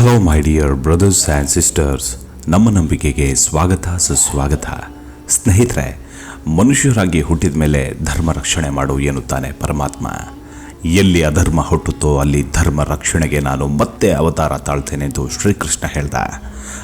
Hello my dear brothers and sisters ನಮ್ಮ ನಂಬಿಕೆಗೆ ಸ್ವಾಗತ, ಸುಸ್ವಾಗತ. ಸ್ನೇಹಿತರೆ, ಮನುಷ್ಯರಾಗಿ ಹುಟ್ಟಿದ ಮೇಲೆ ಧರ್ಮ ರಕ್ಷಣೆ ಮಾಡು ಎನ್ನುತ್ತಾನೆ ಪರಮಾತ್ಮ. ಎಲ್ಲಿ ಅಧರ್ಮ ಹುಟ್ಟುತ್ತೋ ಅಲ್ಲಿ ಧರ್ಮ ರಕ್ಷಣೆಗೆ ನಾನು ಮತ್ತೆ ಅವತಾರ ತಾಳ್ತೇನೆಂದು ಶ್ರೀಕೃಷ್ಣ ಹೇಳ್ದ.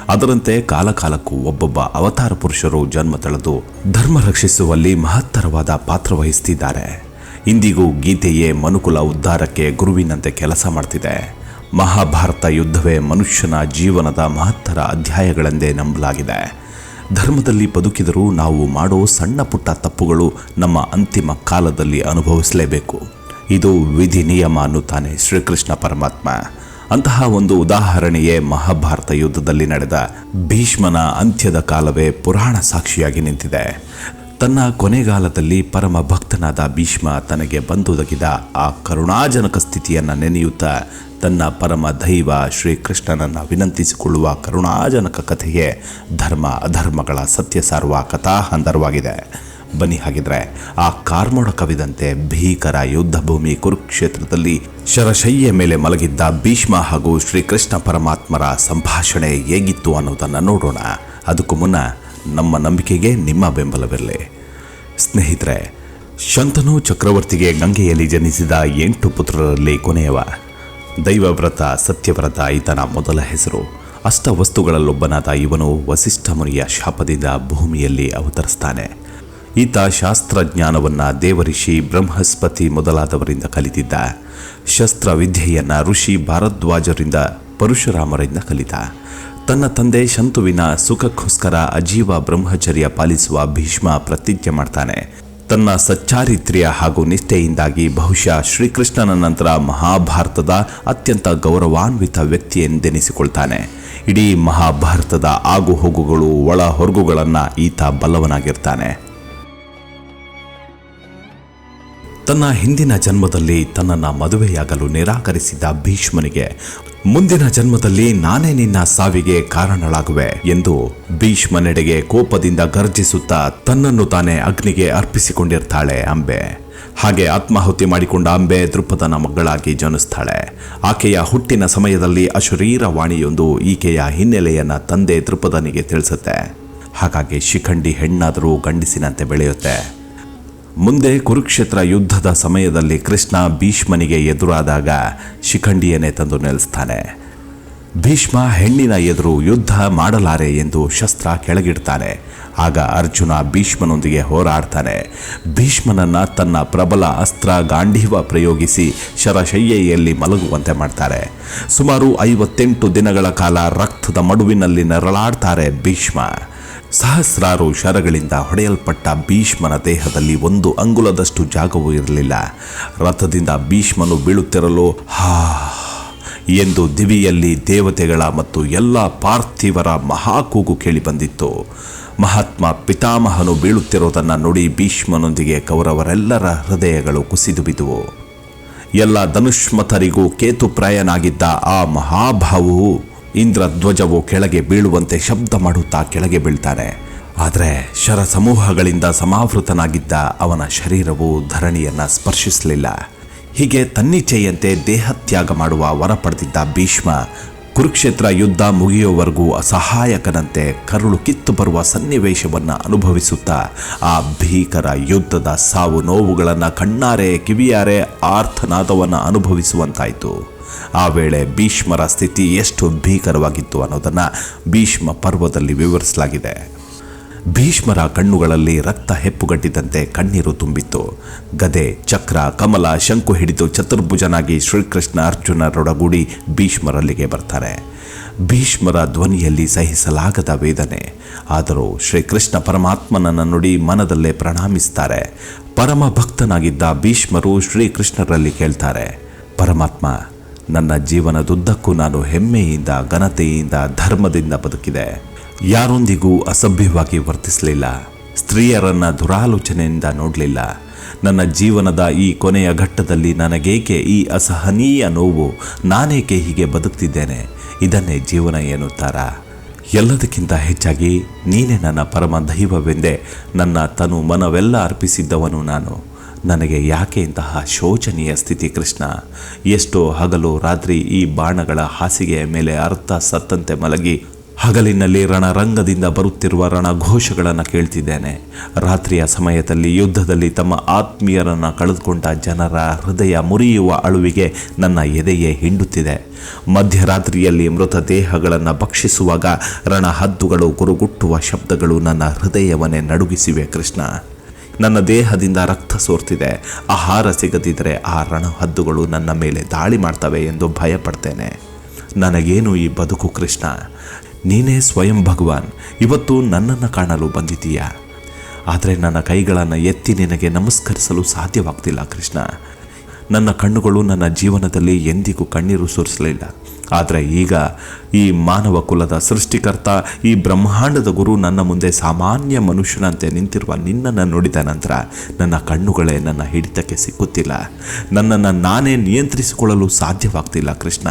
ಅದರಂತೆ ಕಾಲಕಾಲಕ್ಕೂ ಒಬ್ಬೊಬ್ಬ ಅವತಾರ ಪುರುಷರು ಜನ್ಮ ತಳೆದು ಧರ್ಮ ರಕ್ಷಿಸುವಲ್ಲಿ ಮಹತ್ತರವಾದ ಪಾತ್ರ ವಹಿಸ್ತಿದ್ದಾರೆ. ಇಂದಿಗೂ ಗೀತೆಯೇ ಮನುಕುಲ ಉದ್ಧಾರಕ್ಕೆ ಗುರುವಿನಂತೆ ಕೆಲಸ ಮಾಡ್ತಿದೆ. ಮಹಾಭಾರತ ಯುದ್ಧವೇ ಮನುಷ್ಯನ ಜೀವನದ ಮಹತ್ತರ ಅಧ್ಯಾಯಗಳೆಂದೇ ನಂಬಲಾಗಿದೆ. ಧರ್ಮದಲ್ಲಿ ಬದುಕಿದರೂ ನಾವು ಮಾಡೋ ಸಣ್ಣ ಪುಟ್ಟ ತಪ್ಪುಗಳು ನಮ್ಮ ಅಂತಿಮ ಕಾಲದಲ್ಲಿ ಅನುಭವಿಸಲೇಬೇಕು. ಇದು ವಿಧಿ ನಿಯಮ ಅನ್ನುತ್ತಾನೆ ಶ್ರೀಕೃಷ್ಣ ಪರಮಾತ್ಮ. ಅಂತಹ ಒಂದು ಉದಾಹರಣೆಯೇ ಮಹಾಭಾರತ ಯುದ್ಧದಲ್ಲಿ ನಡೆದ ಭೀಷ್ಮನ ಅಂತ್ಯದ ಕಾಲವೇ ಪುರಾಣ ಸಾಕ್ಷಿಯಾಗಿ ನಿಂತಿದೆ. ತನ್ನ ಕೊನೆಗಾಲದಲ್ಲಿ ಪರಮ ಭಕ್ತನಾದ ಭೀಷ್ಮ ತನಗೆ ಬಂದೊದಗಿದ ಆ ಕರುಣಾಜನಕ ಸ್ಥಿತಿಯನ್ನು ನೆನೆಯುತ್ತಾ ತನ್ನ ಪರಮ ದೈವ ಶ್ರೀಕೃಷ್ಣನನ್ನು ವಿನಂತಿಸಿಕೊಳ್ಳುವ ಕರುಣಾಜನಕ ಕಥೆಯೇ ಧರ್ಮ ಅಧರ್ಮಗಳ ಸತ್ಯ ಸಾರುವ ಕಥಾಹಂದರವಾಗಿದೆ. ಬನ್ನಿ ಹಾಗಿದ್ರೆ ಆ ಕಾರ್ಮೋಡ ಕವಿದಂತೆ ಭೀಕರ ಯುದ್ಧ ಭೂಮಿ ಕುರುಕ್ಷೇತ್ರದಲ್ಲಿ ಶರಶಯ್ಯ ಮೇಲೆ ಮಲಗಿದ್ದ ಭೀಷ್ಮ ಹಾಗೂ ಶ್ರೀಕೃಷ್ಣ ಪರಮಾತ್ಮರ ಸಂಭಾಷಣೆ ಹೇಗಿತ್ತು ಅನ್ನೋದನ್ನು ನೋಡೋಣ. ಅದಕ್ಕೂ ಮುನ್ನ ನಮ್ಮ ನಂಬಿಕೆಗೆ ನಿಮ್ಮ ಬೆಂಬಲವಿರಲಿ. ಸ್ನೇಹಿತರೆ, ಶಂತನು ಚಕ್ರವರ್ತಿಗೆ ಗಂಗೆಯಲ್ಲಿ ಜನಿಸಿದ ಎಂಟು ಪುತ್ರರಲ್ಲಿ ಕೊನೆಯವ. ದೈವವ್ರತ, ಸತ್ಯವ್ರತ ಈತನ ಮೊದಲ ಹೆಸರು. ಅಷ್ಟ ವಸ್ತುಗಳಲ್ಲೊಬ್ಬನಾದ ಇವನು ವಸಿಷ್ಠ ಮುನಿಯ ಶಾಪದಿಂದ ಭೂಮಿಯಲ್ಲಿ ಅವತರಿಸ್ತಾನೆ. ಈತ ಶಾಸ್ತ್ರಜ್ಞಾನವನ್ನು ದೇವರಿಷಿ, ಬ್ರಹ್ಮಸ್ಪತಿ ಮೊದಲಾದವರಿಂದ ಕಲಿತಿದ್ದ. ಶಸ್ತ್ರವಿದ್ಯೆಯನ್ನು ಋಷಿ ಭಾರದ್ವಾಜರಿಂದ ಪರಶುರಾಮರಿಂದ ಕಲಿತ. ತನ್ನ ತಂದೆ ಶಂತುವಿನ ಸುಖಕ್ಕೋಸ್ಕರ ಅಜೀವ ಬ್ರಹ್ಮಚರ್ಯ ಪಾಲಿಸುವ ಭೀಷ್ಮ ಪ್ರತಿಜ್ಞೆ ಮಾಡ್ತಾನೆ. ತನ್ನ ಸಚ್ಚಾರಿತ್ರ್ಯ ಹಾಗೂ ನಿಷ್ಠೆಯಿಂದಾಗಿ ಬಹುಶಃ ಶ್ರೀಕೃಷ್ಣನ ನಂತರ ಮಹಾಭಾರತದ ಅತ್ಯಂತ ಗೌರವಾನ್ವಿತ ವ್ಯಕ್ತಿ ಎಂದೆನಿಸಿಕೊಳ್ತಾನೆ ಇಡೀ ಮಹಾಭಾರತದ ಆಗು ಹೋಗುಗಳು ಒಳ ಹೊರಗುಗಳನ್ನು ಈತ ಬಲ್ಲವನಾಗಿರ್ತಾನೆ. ತನ್ನ ಹಿಂದಿನ ಜನ್ಮದಲ್ಲಿ ತನ್ನನ್ನು ಮದುವೆಯಾಗಲು ನಿರಾಕರಿಸಿದ ಭೀಷ್ಮನಿಗೆ, ಮುಂದಿನ ಜನ್ಮದಲ್ಲಿ ನಾನೇ ನಿನ್ನ ಸಾವಿಗೆ ಕಾರಣಳಾಗುವೆ ಎಂದು ಭೀಷ್ಮನೆಡೆಗೆ ಕೋಪದಿಂದ ಗರ್ಜಿಸುತ್ತಾ ತನ್ನನ್ನು ತಾನೇ ಅಗ್ನಿಗೆ ಅರ್ಪಿಸಿಕೊಂಡಿರ್ತಾಳೆ ಅಂಬೆ. ಹಾಗೆ ಆತ್ಮಾಹುತಿ ಮಾಡಿಕೊಂಡ ಅಂಬೆ ದೃಪದನ ಮಗಳಾಗಿ ಜನಿಸ್ತಾಳೆ. ಆಕೆಯ ಹುಟ್ಟಿನ ಸಮಯದಲ್ಲಿ ಅಶರೀರ ವಾಣಿಯೊಂದು ಈಕೆಯ ಹಿನ್ನೆಲೆಯನ್ನು ತಂದೆ ದೃಪದನಿಗೆ ತಿಳಿಸುತ್ತೆ. ಹಾಗಾಗಿ ಶಿಖಂಡಿ ಹೆಣ್ಣಾದರೂ ಗಂಡಿಸಿನಂತೆ ಬೆಳೆಯುತ್ತೆ. ಮುಂದೆ ಕುರುಕ್ಷೇತ್ರ ಯುದ್ಧದ ಸಮಯದಲ್ಲಿ ಕೃಷ್ಣ ಭೀಷ್ಮನಿಗೆ ಎದುರಾದಾಗ ಶಿಖಂಡಿಯನ್ನೇ ತಂದು ನೆಲೆಸ್ತಾನೆ ಭೀಷ್ಮ ಹೆಣ್ಣಿನ ಎದುರು ಯುದ್ಧ ಮಾಡಲಾರೆ ಎಂದು ಶಸ್ತ್ರ ಕೆಳಗಿಡ್ತಾನೆ. ಆಗ ಅರ್ಜುನ ಭೀಷ್ಮನೊಂದಿಗೆ ಹೋರಾಡ್ತಾನೆ. ಭೀಷ್ಮನನ್ನು ತನ್ನ ಪ್ರಬಲ ಅಸ್ತ್ರ ಗಾಂಡೀವ ಪ್ರಯೋಗಿಸಿ ಶರಶಯ್ಯೆಯಲ್ಲಿ ಮಲಗುವಂತೆ ಮಾಡ್ತಾರೆ. ಸುಮಾರು ಐವತ್ತೆಂಟು ದಿನಗಳ ಕಾಲ ರಕ್ತದ ಮಡುವಿನಲ್ಲಿ ನರಳಾಡ್ತಾರೆ ಭೀಷ್ಮ. ಸಹಸ್ರಾರು ಶರಗಳಿಂದ ಹೊಡೆಯಲ್ಪಟ್ಟ ಭೀಷ್ಮನ ದೇಹದಲ್ಲಿ ಒಂದು ಅಂಗುಲದಷ್ಟು ಜಾಗವೂ ಇರಲಿಲ್ಲ. ರಥದಿಂದ ಭೀಷ್ಮನು ಬೀಳುತ್ತಿರಲು, ಹಾ, ಎಂದು ದಿವಿಯಲ್ಲಿ ದೇವತೆಗಳ ಮತ್ತು ಎಲ್ಲ ಪಾರ್ಥಿವರ ಮಹಾಕೂಗು ಕೇಳಿಬಂದಿತ್ತು ಮಹಾತ್ಮ ಪಿತಾಮಹನು ಬೀಳುತ್ತಿರುವುದನ್ನು ನೋಡಿ ಭೀಷ್ಮನೊಂದಿಗೆ ಕೌರವರೆಲ್ಲರ ಹೃದಯಗಳು ಕುಸಿದು ಬಿದುವು ಎಲ್ಲ ಧನುಷ್ಮತರಿಗೂ ಕೇತುಪ್ರಾಯನಾಗಿದ್ದ ಆ ಮಹಾಭಾವುವು ಇಂದ್ರ ಧ್ವಜವು ಕೆಳಗೆ ಬೀಳುವಂತೆ ಶಬ್ದ ಮಾಡುತ್ತಾ ಕೆಳಗೆ ಬೀಳ್ತಾನೆ. ಆದರೆ ಶರ ಸಮೂಹಗಳಿಂದ ಸಮಾವೃತನಾಗಿದ್ದ ಅವನ ಶರೀರವು ಧರಣಿಯನ್ನು ಸ್ಪರ್ಶಿಸಲಿಲ್ಲ. ಹೀಗೆ ತನ್ನಿಚ್ಛೆಯಂತೆ ದೇಹತ್ಯಾಗ ಮಾಡುವ ವರ ಪಡೆದಿದ್ದ ಭೀಷ್ಮ ಕುರುಕ್ಷೇತ್ರ ಯುದ್ಧ ಮುಗಿಯುವವರೆಗೂ ಅಸಹಾಯಕನಂತೆ ಕರುಳು ಕಿತ್ತು ಬರುವ ಸನ್ನಿವೇಶವನ್ನು ಅನುಭವಿಸುತ್ತಾ ಆ ಭೀಕರ ಯುದ್ಧದ ಸಾವು ನೋವುಗಳನ್ನು ಕಣ್ಣಾರೆ ಕಿವಿಯಾರೆ ಆರ್ಥನಾದವನ್ನು ಅನುಭವಿಸುವಂತಾಯಿತು. ಆ ವೇಳೆ ಭೀಷ್ಮರ ಸ್ಥಿತಿ ಎಷ್ಟು ಭೀಕರವಾಗಿತ್ತು ಅನ್ನೋದನ್ನು ಭೀಷ್ಮ ಪರ್ವದಲ್ಲಿ ವಿವರಿಸಲಾಗಿದೆ. ಭೀಷ್ಮರ ಕಣ್ಣುಗಳಲ್ಲಿ ರಕ್ತ ಹೆಪ್ಪುಗಟ್ಟಿದಂತೆ ಕಣ್ಣೀರು ತುಂಬಿತ್ತು. ಗದೆ, ಚಕ್ರ, ಕಮಲ, ಶಂಕು ಹಿಡಿದು ಚತುರ್ಭುಜನಾಗಿ ಶ್ರೀಕೃಷ್ಣ ಅರ್ಜುನರೊಡಗೂಡಿ ಭೀಷ್ಮರಲ್ಲಿಗೆ ಬರ್ತಾರೆ. ಭೀಷ್ಮರ ಧ್ವನಿಯಲ್ಲಿ ಸಹಿಸಲಾಗದ ವೇದನೆ. ಆದರೂ ಶ್ರೀಕೃಷ್ಣ ಪರಮಾತ್ಮನನ್ನು ನುಡಿ ಮನದಲ್ಲೇ ಪ್ರಣಾಮಿಸ್ತಾರೆ. ಪರಮ ಭಕ್ತನಾಗಿದ್ದ ಭೀಷ್ಮರು ಶ್ರೀಕೃಷ್ಣರಲ್ಲಿ ಕೇಳ್ತಾರೆ, ಪರಮಾತ್ಮ ನನ್ನ ಜೀವನದುದ್ದಕ್ಕೂ ನಾನು ಹೆಮ್ಮೆಯಿಂದ, ಘನತೆಯಿಂದ, ಧರ್ಮದಿಂದ ಬದುಕಿದೆ. ಯಾರೊಂದಿಗೂ ಅಸಭ್ಯವಾಗಿ ವರ್ತಿಸಲಿಲ್ಲ. ಸ್ತ್ರೀಯರನ್ನ ದುರಾಲೋಚನೆಯಿಂದ ನೋಡಲಿಲ್ಲ. ನನ್ನ ಜೀವನದ ಈ ಕೊನೆಯ ಘಟ್ಟದಲ್ಲಿ ನನಗೇಕೆ ಈ ಅಸಹನೀಯ ನೋವು ನಾನೇಕೆ ಹೀಗೆ ಬದುಕ್ತಿದ್ದೇನೆ? ಇದನ್ನೇ ಜೀವನ ಎನ್ನುತ್ತಾರಾ? ಎಲ್ಲದಕ್ಕಿಂತ ಹೆಚ್ಚಾಗಿ ನೀನೇ ನನ್ನ ಪರಮ ದೈವವೆಂದೇ ನನ್ನ ತನು ಮನವೆಲ್ಲ ಅರ್ಪಿಸಿದ್ದವನು ನಾನು. ನನಗೆ ಯಾಕೆ ಇಂತಹ ಶೋಚನೀಯ ಸ್ಥಿತಿ ಕೃಷ್ಣ? ಎಷ್ಟೋ ಹಗಲು ರಾತ್ರಿ ಈ ಬಾಣಗಳ ಹಾಸಿಗೆಯ ಮೇಲೆ ಅರ್ಥ ಸತ್ತಂತೆ ಮಲಗಿ ಹಗಲಿನಲ್ಲಿ ರಣರಂಗದಿಂದ ಬರುತ್ತಿರುವ ರಣಘೋಷಗಳನ್ನು ಕೇಳ್ತಿದ್ದೇನೆ. ರಾತ್ರಿಯ ಸಮಯದಲ್ಲಿ ಯುದ್ಧದಲ್ಲಿ ತಮ್ಮ ಆತ್ಮೀಯರನ್ನು ಕಳೆದುಕೊಂಡ ಜನರ ಹೃದಯ ಮುರಿಯುವ ಅಳುವಿಗೆ ನನ್ನ ಎದೆಯೇ ಹಿಂಡುತ್ತಿದೆ. ಮಧ್ಯರಾತ್ರಿಯಲ್ಲಿ ಮೃತದೇಹಗಳನ್ನು ಭಕ್ಷಿಸುವಾಗ ರಣಹದ್ದುಗಳು ಗುರುಗುಟ್ಟುವ ಶಬ್ದಗಳು ನನ್ನ ಹೃದಯವನ್ನೇ ನಡುಗಿಸಿವೆ ಕೃಷ್ಣ. ನನ್ನ ದೇಹದಿಂದ ರಕ್ತ ಸೋರ್ತಿದೆ. ಆಹಾರ ಸಿಗದಿದ್ದರೆ ಆ ರಣಹದ್ದುಗಳು ನನ್ನ ಮೇಲೆ ದಾಳಿ ಮಾಡ್ತವೆ ಎಂದು ಭಯಪಡ್ತೇನೆ. ನನಗೇನು ಈ ಬದುಕು ಕೃಷ್ಣ? ನೀನೇ ಸ್ವಯಂ ಭಗವಾನ್. ಇವತ್ತು ನನ್ನನ್ನು ಕಾಣಲು ಬಂದಿದ್ದೀಯಾ? ಆದರೆ ನನ್ನ ಕೈಗಳನ್ನು ಎತ್ತಿ ನಿನಗೆ ನಮಸ್ಕರಿಸಲು ಸಾಧ್ಯವಾಗ್ತಿಲ್ಲ ಕೃಷ್ಣ. ನನ್ನ ಕಣ್ಣುಗಳು ನನ್ನ ಜೀವನದಲ್ಲಿ ಎಂದಿಗೂ ಕಣ್ಣೀರು ಸುರಿಸಲಿಲ್ಲ. ಆದರೆ ಈಗ ಈ ಮಾನವ ಕುಲದ ಸೃಷ್ಟಿಕರ್ತ, ಈ ಬ್ರಹ್ಮಾಂಡದ ಗುರು ನನ್ನ ಮುಂದೆ ಸಾಮಾನ್ಯ ಮನುಷ್ಯನಂತೆ ನಿಂತಿರುವ ನಿನ್ನನ್ನು ನೋಡಿದ ನಂತರ ನನ್ನ ಕಣ್ಣುಗಳೇ ನನ್ನ ಹಿಡಿತಕ್ಕೆ ಸಿಕ್ಕುತ್ತಿಲ್ಲ. ನನ್ನನ್ನು ನಾನೇ ನಿಯಂತ್ರಿಸಿಕೊಳ್ಳಲು ಸಾಧ್ಯವಾಗ್ತಿಲ್ಲ ಕೃಷ್ಣ.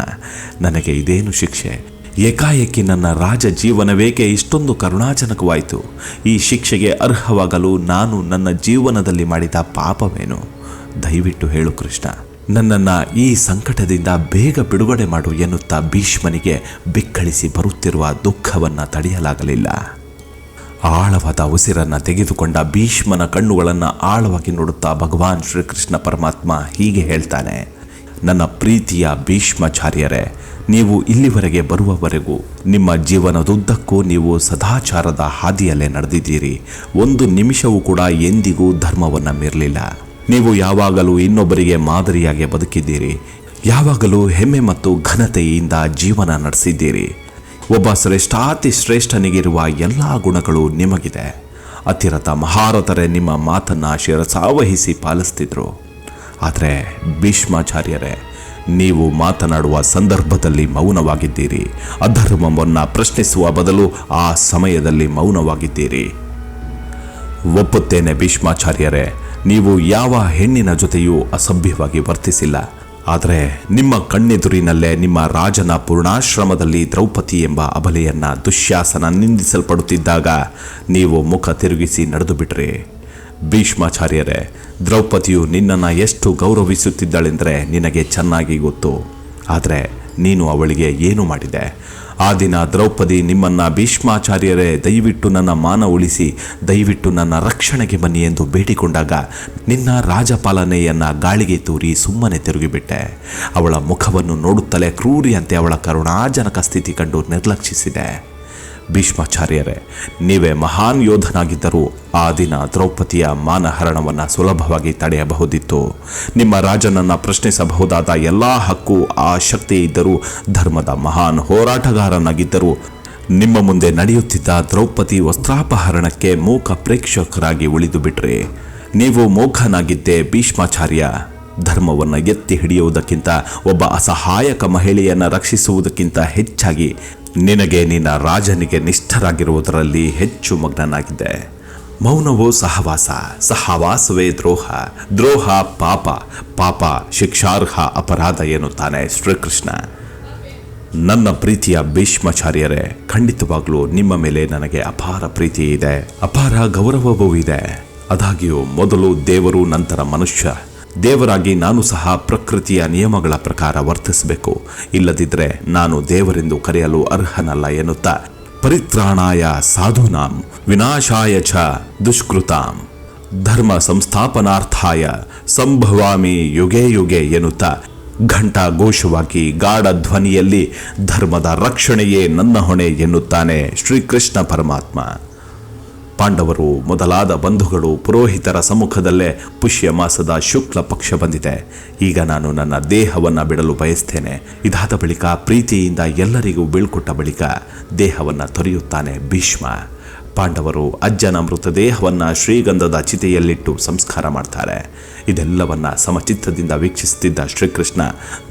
ನನಗೆ ಇದೇನು ಶಿಕ್ಷೆ? ಏಕಾಏಕಿ ನನ್ನ ರಾಜ ಜೀವನವೇಕೆ ಇಷ್ಟೊಂದು ಕರುಣಾಜನಕವಾಯಿತು? ಈ ಶಿಕ್ಷೆಗೆ ಅರ್ಹವಾಗಲು ನಾನು ನನ್ನ ಜೀವನದಲ್ಲಿ ಮಾಡಿದ ಪಾಪವೇನು? ದಯವಿಟ್ಟು ಹೇಳು ಕೃಷ್ಣ. ನನ್ನನ್ನು ಈ ಸಂಕಟದಿಂದ ಬೇಗ ಬಿಡುಗಡೆ ಮಾಡು ಎನ್ನುತ್ತಾ ಭೀಷ್ಮನಿಗೆ ಬಿಕ್ಕಳಿಸಿ ಬರುತ್ತಿರುವ ದುಃಖವನ್ನು ತಡೆಯಲಾಗಲಿಲ್ಲ. ಆಳವಾದ ಉಸಿರನ್ನು ತೆಗೆದುಕೊಂಡ ಭೀಷ್ಮನ ಕಣ್ಣುಗಳನ್ನು ಆಳವಾಗಿ ನೋಡುತ್ತಾ ಭಗವಾನ್ ಶ್ರೀಕೃಷ್ಣ ಪರಮಾತ್ಮ ಹೀಗೆ ಹೇಳ್ತಾನೆ, ನನ್ನ ಪ್ರೀತಿಯ ಭೀಷ್ಮಾಚಾರ್ಯರೇ, ನೀವು ಇಲ್ಲಿವರೆಗೆ ಬರುವವರೆಗೂ ನಿಮ್ಮ ಜೀವನದುದ್ದಕ್ಕೂ ನೀವು ಸದಾಚಾರದ ಹಾದಿಯಲ್ಲೇ ನಡೆದಿದ್ದೀರಿ. ಒಂದು ನಿಮಿಷವೂ ಕೂಡ ಎಂದಿಗೂ ಧರ್ಮವನ್ನು ಮೀರಲಿಲ್ಲ ನೀವು ಯಾವಾಗಲೂ ಇನ್ನೊಬ್ಬರಿಗೆ ಮಾದರಿಯಾಗಿ ಬದುಕಿದ್ದೀರಿ. ಯಾವಾಗಲೂ ಹೆಮ್ಮೆ ಮತ್ತು ಘನತೆಯಿಂದ ಜೀವನ ನಡೆಸಿದ್ದೀರಿ. ಒಬ್ಬ ಶ್ರೇಷ್ಠಾತಿ ಶ್ರೇಷ್ಠನಿಗಿರುವ ಎಲ್ಲ ಗುಣಗಳು ನಿಮಗಿದೆ. ಅತಿರಥ ಮಹಾರಥರೇ ನಿಮ್ಮ ಮಾತನ್ನು ಶಿರಸಾವಹಿಸಿ ಪಾಲಿಸ್ತಿದ್ರು. ಆದರೆ ಭೀಷ್ಮಾಚಾರ್ಯರೇ, ನೀವು ಮಾತನಾಡುವ ಸಂದರ್ಭದಲ್ಲಿ ಮೌನವಾಗಿದ್ದೀರಿ. ಅಧರ್ಮವನ್ನು ಪ್ರಶ್ನಿಸುವ ಬದಲು ಆ ಸಮಯದಲ್ಲಿ ಮೌನವಾಗಿದ್ದೀರಿ. ಒಪ್ಪುತ್ತೇನೆ ಭೀಷ್ಮಾಚಾರ್ಯರೇ ನೀವು ಯಾವ ಹೆಣ್ಣಿನ ಜೊತೆಯೂ ಅಸಭ್ಯವಾಗಿ ವರ್ತಿಸಿಲ್ಲ. ಆದರೆ ನಿಮ್ಮ ಕಣ್ಣೆದುರಿನಲ್ಲೇ ನಿಮ್ಮ ರಾಜನ ಪೂರ್ಣಾಶ್ರಮದಲ್ಲಿ ದ್ರೌಪದಿ ಎಂಬ ಅಬಲೆಯನ್ನ ದುಶ್ಯಾಸನ ನಿಂದಿಸಲ್ಪಡುತ್ತಿದ್ದಾಗ ನೀವು ಮುಖ ತಿರುಗಿಸಿ ನಡೆದು ಬಿಟ್ರಿ ಭೀಷ್ಮಾಚಾರ್ಯರೇ, ದ್ರೌಪದಿಯು ನಿನ್ನನ್ನು ಎಷ್ಟು ಗೌರವಿಸುತ್ತಿದ್ದಳೆಂದರೆ ನಿನಗೆ ಚೆನ್ನಾಗಿ ಗೊತ್ತು. ಆದರೆ ನೀನು ಅವಳಿಗೆ ಏನು ಮಾಡಿದೆ? ಆ ದಿನ ದ್ರೌಪದಿ ನಿಮ್ಮನ್ನ ಭೀಷ್ಮಾಚಾರ್ಯರೇ, ದಯವಿಟ್ಟು ನನ್ನ ಮಾನ ಉಳಿಸಿ, ದಯವಿಟ್ಟು ನನ್ನ ರಕ್ಷಣೆಗೆ ಬನ್ನಿ ಎಂದು ಬೇಡಿಕೊಂಡಾಗ ನಿನ್ನ ರಾಜಪಾಲನೆಯನ್ನ ಗಾಳಿಗೆ ತೂರಿ ಸುಮ್ಮನೆ ತಿರುಗಿಬಿಟ್ಟೆ. ಅವಳ ಮುಖವನ್ನು ನೋಡುತ್ತಲೇ ಕ್ರೂರಿಯಂತೆ ಅವಳ ಕರುಣಾಜನಕ ಸ್ಥಿತಿ ಕಂಡು ನಿರ್ಲಕ್ಷಿಸಿದೆ. ಭೀಷ್ಮಾಚಾರ್ಯರೇ, ನೀವೇ ಮಹಾನ್ ಯೋಧನಾಗಿದ್ದರೂ ಆ ದಿನ ದ್ರೌಪದಿಯ ಮಾನಹರಣವನ್ನು ಸುಲಭವಾಗಿ ತಡೆಯಬಹುದಿತ್ತು. ನಿಮ್ಮ ರಾಜನನ್ನು ಪ್ರಶ್ನಿಸಬಹುದಾದ ಎಲ್ಲ ಹಕ್ಕು, ಆ ಶಕ್ತಿ ಇದ್ದರೂ ಧರ್ಮದ ಮಹಾನ್ ಹೋರಾಟಗಾರನಾಗಿದ್ದರೂ ನಿಮ್ಮ ಮುಂದೆ ನಡೆಯುತ್ತಿದ್ದ ದ್ರೌಪದಿ ವಸ್ತ್ರಾಪಹರಣಕ್ಕೆ ಮೂಕ ಪ್ರೇಕ್ಷಕರಾಗಿ ಉಳಿದು ಬಿಟ್ರಿ. ನೀವು ಮೂಖನಾಗಿದ್ದೇ ಭೀಷ್ಮಾಚಾರ್ಯ. ಧರ್ಮವನ್ನು ಎತ್ತಿ ಹಿಡಿಯುವುದಕ್ಕಿಂತ ಒಬ್ಬ ಅಸಹಾಯಕ ಮಹಿಳೆಯನ್ನು ರಕ್ಷಿಸುವುದಕ್ಕಿಂತ ಹೆಚ್ಚಾಗಿ ನಿನಗೆ ನಿನ್ನ ರಾಜನಿಗೆ ನಿಷ್ಠರಾಗಿರುವುದರಲ್ಲಿ ಹೆಚ್ಚು ಮಗ್ನನಾಗಿದೆ. ಮೌನವೋ ಸಹವಾಸ, ಸಹವಾಸವೇ ದ್ರೋಹ ದ್ರೋಹ ಪಾಪ ಪಾಪ ಶಿಕ್ಷಾರ್ಹ ಅಪರಾಧ ಎನ್ನುತ್ತಾನೆ ಶ್ರೀಕೃಷ್ಣ. ನನ್ನ ಪ್ರೀತಿಯ ಭೀಷ್ಮಾಚಾರ್ಯರೇ, ಖಂಡಿತವಾಗಲೂ ನಿಮ್ಮ ಮೇಲೆ ನನಗೆ ಅಪಾರ ಪ್ರೀತಿ ಇದೆ ಅಪಾರ ಗೌರವವೂ ಇದೆ. ಆದಾಗ್ಯೂ, ಮೊದಲು ದೇವರು, ನಂತರ ಮನುಷ್ಯ. ದೇವರಾಗಿ ನಾನು ಸಹ ಪ್ರಕೃತಿಯ ನಿಯಮಗಳ ಪ್ರಕಾರ ವರ್ತಿಸಬೇಕು. ಇಲ್ಲದಿದ್ದರೆ ನಾನು ದೇವರೆಂದು ಕರೆಯಲು ಅರ್ಹನಲ್ಲ ಎನ್ನುತ್ತಾ, ಪರಿತ್ರಾಣಾಯ ಸಾಧುನಾಂ, ವಿನಾಶಾಯ ಚ ದುಷ್ಕೃತಾಂ, ಧರ್ಮ ಸಂಸ್ಥಾಪನಾರ್ಥಾಯ ಸಂಭವಾಮಿ ಯುಗೆ ಯುಗೆ ಎನ್ನುತ್ತಾ ಘಂಟಾ ಘೋಷವಾಗಿ ಗಾಢ ಧ್ವನಿಯಲ್ಲಿ ಧರ್ಮದ ರಕ್ಷಣೆಯೇ ನನ್ನ ಹೊಣೆ ಎನ್ನುತ್ತಾನೆ ಶ್ರೀಕೃಷ್ಣ ಪರಮಾತ್ಮ. ಪಾಂಡವರು ಮೊದಲಾದ ಬಂಧುಗಳು ಪುರೋಹಿತರ ಸಮ್ಮುಖದಲ್ಲೇ ಪುಷ್ಯ ಮಾಸದ ಶುಕ್ಲ ಪಕ್ಷ ಬಂದಿದೆ. ಈಗ ನಾನು ನನ್ನ ದೇಹವನ್ನು ಬಿಡಲು ಬಯಸ್ತೇನೆ. ಇದಾದ ಬಳಿಕ ಪ್ರೀತಿಯಿಂದ ಎಲ್ಲರಿಗೂ ಬೀಳ್ಕೊಟ್ಟ ಬಳಿಕ ದೇಹವನ್ನು ತೊರೆಯುತ್ತಾನೆ ಭೀಷ್ಮ. ಪಾಂಡವರು ಅಜ್ಜನ ಮೃತದೇಹವನ್ನು ಶ್ರೀಗಂಧದ ಚಿತೆಯಲ್ಲಿಟ್ಟು ಸಂಸ್ಕಾರ ಮಾಡ್ತಾರೆ. ಇದೆಲ್ಲವನ್ನ ಸಮಚಿತ್ತದಿಂದ ವೀಕ್ಷಿಸುತ್ತಿದ್ದ ಶ್ರೀಕೃಷ್ಣ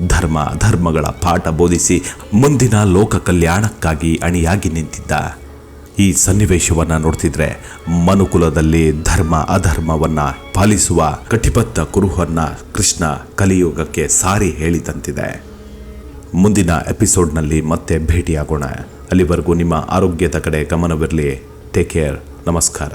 ಧರ್ಮ ಅಧರ್ಮಗಳ ಪಾಠ ಬೋಧಿಸಿ ಮುಂದಿನ ಲೋಕ ಕಲ್ಯಾಣಕ್ಕಾಗಿ ಅಣಿಯಾಗಿ ನಿಂತಿದ್ದ. ಈ ಸನ್ನಿವೇಶವನ್ನ ನೋಡ್ತಿದ್ರೆ ಮನುಕುಲದಲ್ಲಿ ಧರ್ಮ, ಅಧರ್ಮವನ್ನ ಪಾಲಿಸುವ ಕಟಿಬದ್ಧ ಕುರುಹನ್ನ ಕೃಷ್ಣ ಕಲಿಯುಗಕ್ಕೆ ಸಾರಿ ಹೇಳಿದಂತಿದೆ. ಮುಂದಿನ ಎಪಿಸೋಡ್ನಲ್ಲಿ ಮತ್ತೆ ಭೇಟಿಯಾಗೋಣ. ಅಲ್ಲಿವರೆಗೂ ನಿಮ್ಮ ಆರೋಗ್ಯದ ಕಡೆ ಗಮನವಿರಲಿ. ಟೇಕ್ ಕೇರ್ ನಮಸ್ಕಾರ.